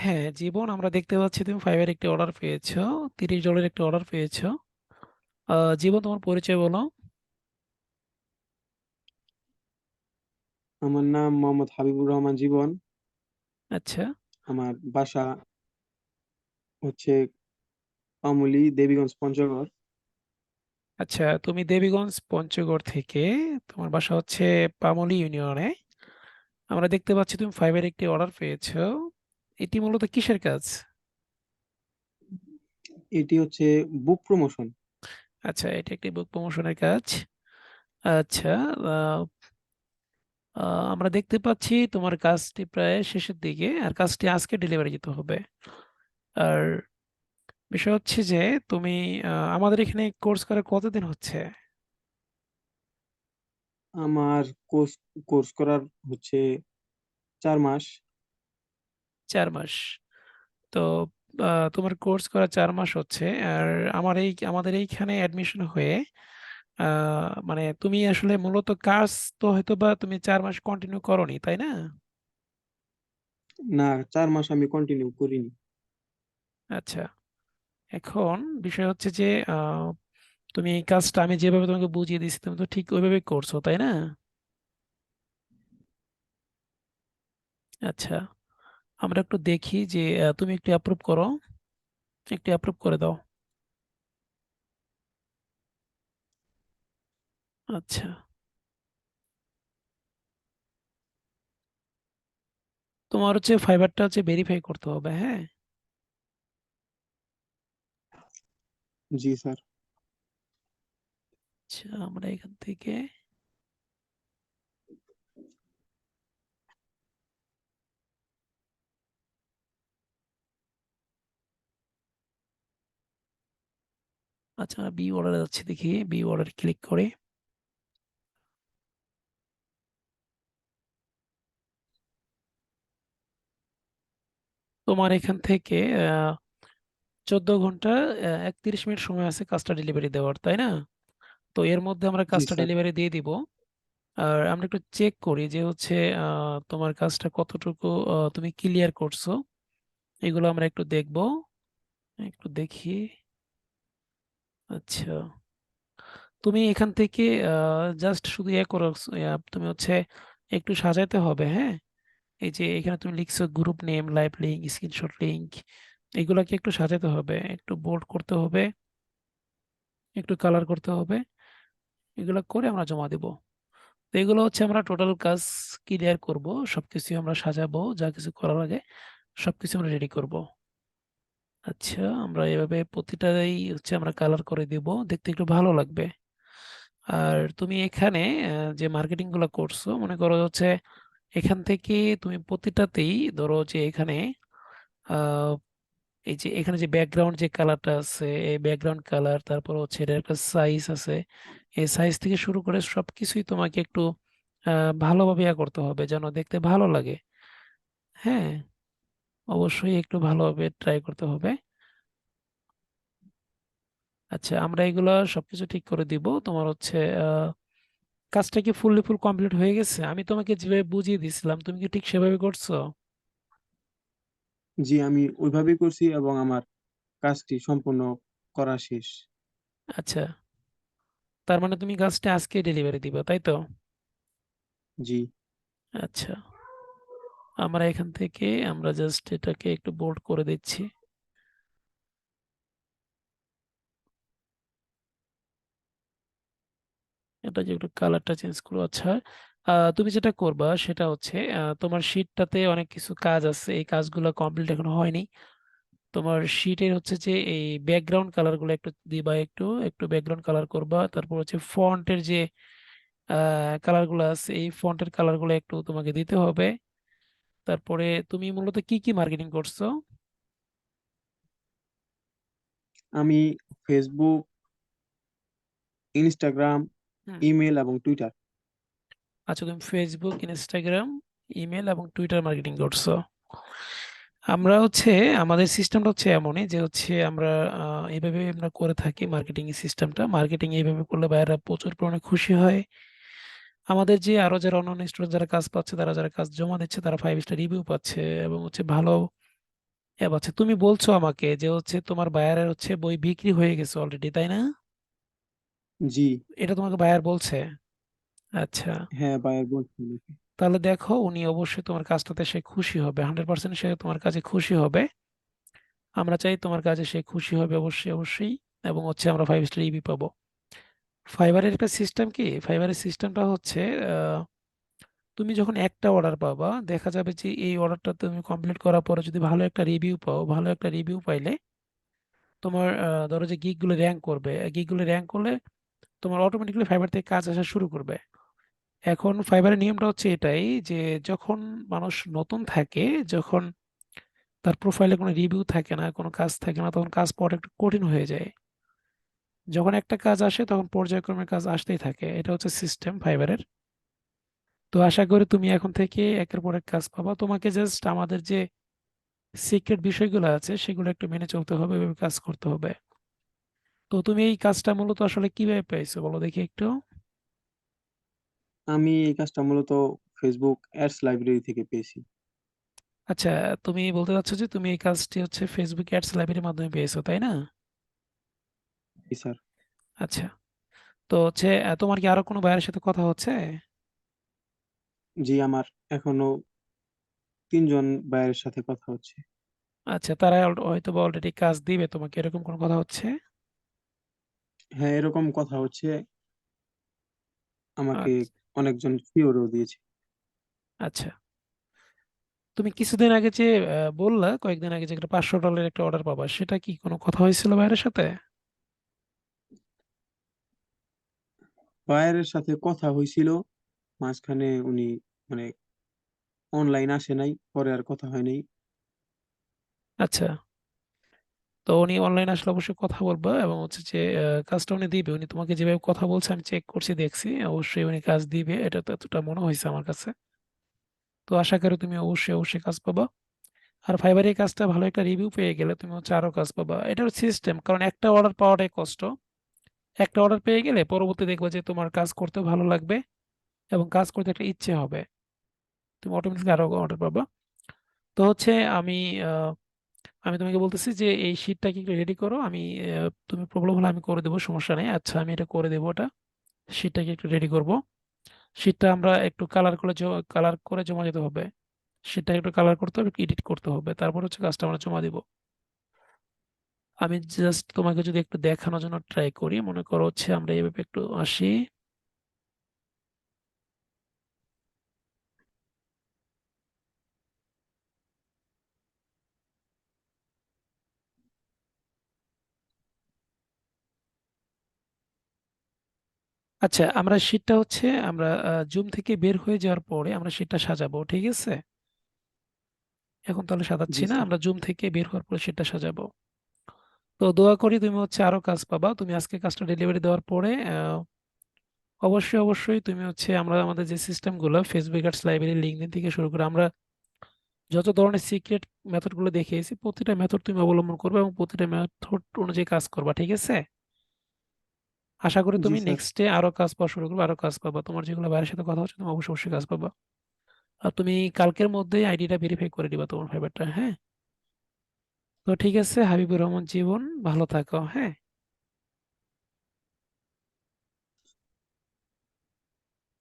হ্যাঁ জীবন আমরা দেখতে পাচ্ছি তুমি ফাইভের একটি অর্ডার পেয়েছ তিরিশ ডলারের একটি অর্ডার পেয়েছ। আহ, জীবন তোমার পরিচয় বলো। আমার নাম মোহাম্মদ হাবিবুর রহমান জীবন। আচ্ছা। আমার বাসা হচ্ছে আমলি দেবীগঞ্জ পঞ্চগড়। আচ্ছা তুমি দেবীগঞ্জ পঞ্চগড় থেকে তোমার বাসা হচ্ছে পামলি ইউনিয়নে। আমরা দেখতে পাচ্ছি তুমি ফাইভের একটি অর্ডার পেয়েছ। এটি মূলত কিসের কাজ? এটি হচ্ছে বুক প্রমোশন আচ্ছা এটা একটি বুক প্রমোশনের কাজ। আচ্ছা আমরা দেখতে পাচ্ছি তোমার কাজটি প্রায় শেষের দিকে আর কাজটি আজকে ডেলিভারি দিতে হবে। আর বিষয় হচ্ছে যে তুমি আমাদের এখানে কোর্স করে কতদিন হচ্ছে? আমার কোর্স কোর্স করার হচ্ছে চার মাস। চার মাস। তো তোমার কোর্স করা চার মাস হচ্ছে। আর আমার এই আমাদের এইখানে অ্যাডমিশন হয়ে মানে তুমি আসলে মূলত কাজ তো হয়তো বা তুমি চার মাস কন্টিনিউ করোনি তাই না? না চার মাস আমি কন্টিনিউ করিনি। আচ্ছা। এখন বিষয় হচ্ছে যে তুমি এই কাজটা আমি যেভাবে তোমাকে বুঝিয়ে দিচ্ছি তুমি তো ঠিক ওইভাবে করছ তাই না? আচ্ছা। আমরা একটু দেখি যে তুমি একটু অ্যাপ্রুভ করো। একটু অ্যাপ্রুভ করে দাও। আচ্ছা। তোমার হচ্ছে ফাইবারটা হচ্ছে ভেরিফাই করতে হবে হ্যাঁ? জি স্যার। আচ্ছা আমরা এখান থেকে আচ্ছা বি অর্ডারে যাচ্ছি দেখি। বি অর্ডার ক্লিক করে। তোমার এখান থেকে চোদ্দ ঘণ্টা একত্রিশ মিনিট সময় আছে কাজটা ডেলিভারি দেওয়ার তাই না? তো এর মধ্যে আমরা কাজটা ডেলিভারি দিয়ে দিব। আর আমরা একটু চেক করি যে হচ্ছে তোমার কাজটা কতটুকু তুমি ক্লিয়ার করছ। এগুলো আমরা একটু দেখব। একটু দেখি। আচ্ছা। তুমি এখান থেকে জাস্ট শুধু ইয়ে করো তুমি হচ্ছে একটু সাজাইতে হবে হ্যাঁ? এই যে এখানে তুমি লিখছো group name live link screenshot link এগুলাকে একটু সাজাতে হবে, একটু বোল্ড করতে হবে, একটু কালার করতে হবে, এগুলো করে আমরা জমা দেব। তো এগুলো হচ্ছে আমরা টোটাল কাজ ক্লিয়ার করব, সবকিছু আমরা সাজাবো, যা কিছু করার লাগে সবকিছু আমরা রেডি করব। আচ্ছা আমরা এভাবে প্রতিটাই হচ্ছে আমরা কালার করে দেব। দেখতে একটু ভালো লাগবে। আর তুমি এখানে যে মার্কেটিংগুলো করছ, মনে করো হচ্ছে এখান থেকে তুমি প্রতিটাতেই ধরো যে এখানে এই যে এখানে যে ব্যাকগ্রাউন্ড যে কালারটা আছে, এই ব্যাকগ্রাউন্ড কালার তারপর হচ্ছে এটার একটা সাইজ আছে, এই সাইজ থেকে শুরু করে সবকিছুই তোমাকে একটু ভালোভাবে ইয়া করতে হবে যেন দেখতে ভালো লাগে। হ্যাঁ? অবশ্যই একটু ভালোভাবে ট্রাই করতে হবে। আচ্ছা আমরা এগুলা সবকিছু ঠিক করে দিব। তোমার হচ্ছে কাজটা কি ফুললি ফুল কমপ্লিট হয়ে গেছে? আমি তোমাকে যেভাবে বুঝিয়ে দিয়েছিলাম তুমি কি ঠিক সেভাবে করছ? জি আমি ওইভাবেই করছি এবং আমার কাজটি সম্পূর্ণ করা শেষ। আচ্ছা তার মানে তুমি কাজটা আজকে ডেলিভারি দিবা তাই তো? জি। আচ্ছা। আমরা এখান থেকে আমরা জাস্ট এটাকে একটু বোল্ড করে দিচ্ছি। এটা যে একটু কালারটা চেঞ্জ করো আচ্ছা। তুমি যেটা করবা সেটা হচ্ছে তোমার শিটটাতে অনেক কিছু কাজ আছে, এই কাজগুলো কমপ্লিট এখনও হয়নি। তোমার শিটের হচ্ছে যে এই ব্যাকগ্রাউন্ড কালারগুলো একটু দিবা একটু একটু ব্যাকগ্রাউন্ড কালার করবা, তারপর হচ্ছে ফন্টের যে কালারগুলো আছে, এই ফন্টের কালারগুলো একটু তোমাকে দিতে হবে। তারপরে তুমি মূলত কি কি মার্কেটিং করছ? আমি ফেসবুক ইনস্টাগ্রাম ইমেল এবং টুইটার আচ্ছা তুমি ফেসবুক ইনস্টাগ্রাম ইমেল এবং টুইটার মার্কেটিং করছ। আমরা হচ্ছে আমাদের সিস্টেমটা হচ্ছে এমনই যে হচ্ছে আমরা এইভাবে আমরা করে থাকি মার্কেটিং সিস্টেমটা মার্কেটিং এইভাবে করলে ভাইয়েরা প্রচুর পরিমাণে খুশি হয়। আমাদের যে আরও যারা অন্যান্য স্টুডেন্ট যারা কাজ পাচ্ছে তারা যারা কাজ জমা দিচ্ছে তারা ফাইভ স্টার রিভিউ পাচ্ছে এবং হচ্ছে ভালো অ্যাপ আছে। তুমি বলছো আমাকে যে হচ্ছে তোমার বায়ারের হচ্ছে বই বিক্রি হয়ে গেছে অলরেডি তাই না? জি। এটা তোমাকে বায়ার বলছে? আচ্ছা। হ্যাঁ বায়ার বলছে তাহলে দেখো উনি অবশ্যই তোমার কাজটাতে সে খুশি হবে হান্ড্রেড পার্সেন্ট সে তোমার কাজে খুশি হবে। আমরা চাই তোমার কাজে সে খুশি হবে অবশ্যই অবশ্যই এবং হচ্ছে আমরা ফাইভ স্টার রিভিউ পাবো। ফাইবারের একটা সিস্টেম কি? ফাইবারের সিস্টেমটা হচ্ছে তুমি যখন একটা অর্ডার পাবা, দেখা যাবে যে এই অর্ডারটা তুমি কমপ্লিট করার পরে যদি ভালো একটা রিভিউ পাও, ভালো একটা রিভিউ পাইলে তোমার ধরো যে গিগগুলো র্যাঙ্ক করবে গিগগুলো র্যাঙ্ক করলে তোমার অটোমেটিক্যালি ফাইবার থেকে কাজ আসা শুরু করবে। এখন ফাইবারের নিয়মটা হচ্ছে এটাই যে যখন মানুষ নতুন থাকে, যখন তার প্রোফাইলে কোনো রিভিউ থাকে না, কোনো কাজ থাকে না, তখন কাজ পাওয়াটা একটু কঠিন হয়ে যায়। যখন একটা কাজ আসে তখন পর্যায়ক্রমে কাজ আসতেই থাকে। এটা হচ্ছে সিস্টেম ফাইবারের তো আশা করি তুমি এখন থেকে একের পর এক কাজ পাবা। তোমাকে জাস্ট আমাদের যে সিক্রেট বিষয়গুলো আছে সেগুলো একটু মেনে চলতে হবে এভাবে কাজ করতে হবে। তো তুমি এই কাজটা মূলত আসলে কীভাবে পেয়েছ বলো দেখি একটু। আমি এই কাজটা মূলত ফেসবুক অ্যাডস লাইব্রেরি থেকে পেয়েছি। আচ্ছা তুমি বলতে চাচ্ছ যে তুমি এই কাজটি হচ্ছে ফেসবুক অ্যাডস লাইব্রেরির মাধ্যমে পেয়েছ তাই না? জি স্যার। আচ্ছা। তো হচ্ছে আহ, তোমার কি আরও কোনো ভাইয়ের সাথে কথা হচ্ছে? জি আমার এখনও তিনজন বায়ারের সাথে কথা হচ্ছে। আচ্ছা তারা al- হয়তো বা অলরেডি কাজ দিবে তোমাকে এরকম কোনো কথা হচ্ছে? হ্যাঁ এরকম কথা হচ্ছে। আমাকে আচ্ছা। অনেকজন শিওরও দিয়েছে। আচ্ছা। তুমি কিছুদিন আগে যে আহ, বললা কয়েকদিন আগে যে একটা পাঁচশো ডলারের একটা অর্ডার পাবা সেটা কি কোনো কথা হয়েছিল ভাইয়ের সাথে? বায়ারের সাথে কথা হয়েছিল মাঝখানে উনি মানে অনলাইন আসে নাই, পরে আর কথা হয় নাই। আচ্ছা। তো উনি অনলাইন আসলে অবশ্যই কথা বলব এবং হচ্ছে যে কাজটা উনি দিবে। উনি তোমাকে যেভাবে কথা বলছে, আমি চেক করছি, দেখছি, অবশ্যই উনি কাজ দিবে। এটা তো এতটা মনে হয়েছে আমার কাছে। তো আশা করি তুমি অবশ্যই অবশ্যই কাজ পাবা। আর ফাইবারের কাজটা ভালো একটা রিভিউ পেয়ে গেলে তুমি হচ্ছে আরও কাজ পাবা। এটার সিস্টেম কারণ একটা অর্ডার পাওয়াটাই কষ্ট। একটা অর্ডার পেয়ে গেলে পরবর্তী দেখবে যে তোমার কাজ করতে ভালো লাগবে এবং কাজ করতে একটা ইচ্ছে হবে। তুমি অটোমেটিকলি আরও অর্ডার পাবা। তো হচ্ছে আমি আমি তোমাকে বলতেছি যে এই শীটটাকে একটু রেডি করো। আমি তুমি প্রবলেম হলে আমি করে দেবো, সমস্যা নেই। আচ্ছা আমি এটা করে দেবো ওটা। শীটটাকে একটু রেডি করব। শীটটা আমরা একটু কালার করে কালার করে জমা দিতে হবে। শীটটা একটু কালার করতে হবে এডিট করতে হবে। তারপর হচ্ছে কাজটা আমরা জমা দিব। আমি জাস্ট তোমাকে যদি একটু দেখানোর জন্য ট্রাই করি মনে করো হচ্ছে আমরা এইভাবে একটু আসি। আচ্ছা আমরা শীটটা হচ্ছে আমরা জুম থেকে বের হয়ে যাওয়ার পরে আমরা শীটটা সাজাবো ঠিক আছে? এখন তাহলে সাজাচ্ছি না? আমরা জুম থেকে বের হওয়ার পরে শীটটা সাজাবো। তো দোয়া করি তুমি হচ্ছে আরও কাজ পাবা। তুমি আজকে কাজটা ডেলিভারি দেওয়ার পরে অবশ্যই অবশ্যই তুমি হচ্ছে আমরা আমাদের যে সিস্টেমগুলো ফেসবুক অ্যাডস লাইব্রেরি লিঙ্কডইন থেকে শুরু করে আমরা যত ধরনের সিক্রেট মেথডগুলো দেখিয়েছি প্রতিটা মেথড তুমি অবলম্বন করবে এবং প্রতিটা মেথড অনুযায়ী কাজ করবা ঠিক আছে? আশা করি তুমি নেক্সট ডে আরও কাজ পাওয়া শুরু করবে আরও কাজ পাবা। তোমার যেগুলো বাইরের সাথে কথা হচ্ছে তুমি অবশ্যই অবশ্যই কাজ পাবা। আর তুমি কালকের মধ্যেই আইডিটা ভেরিফাই করে দিবা তোমার ফাইবারটা হ্যাঁ? তো ঠিক আছে হাবিবুর রহমান জীবন ভালো থাকো হ্যাঁ?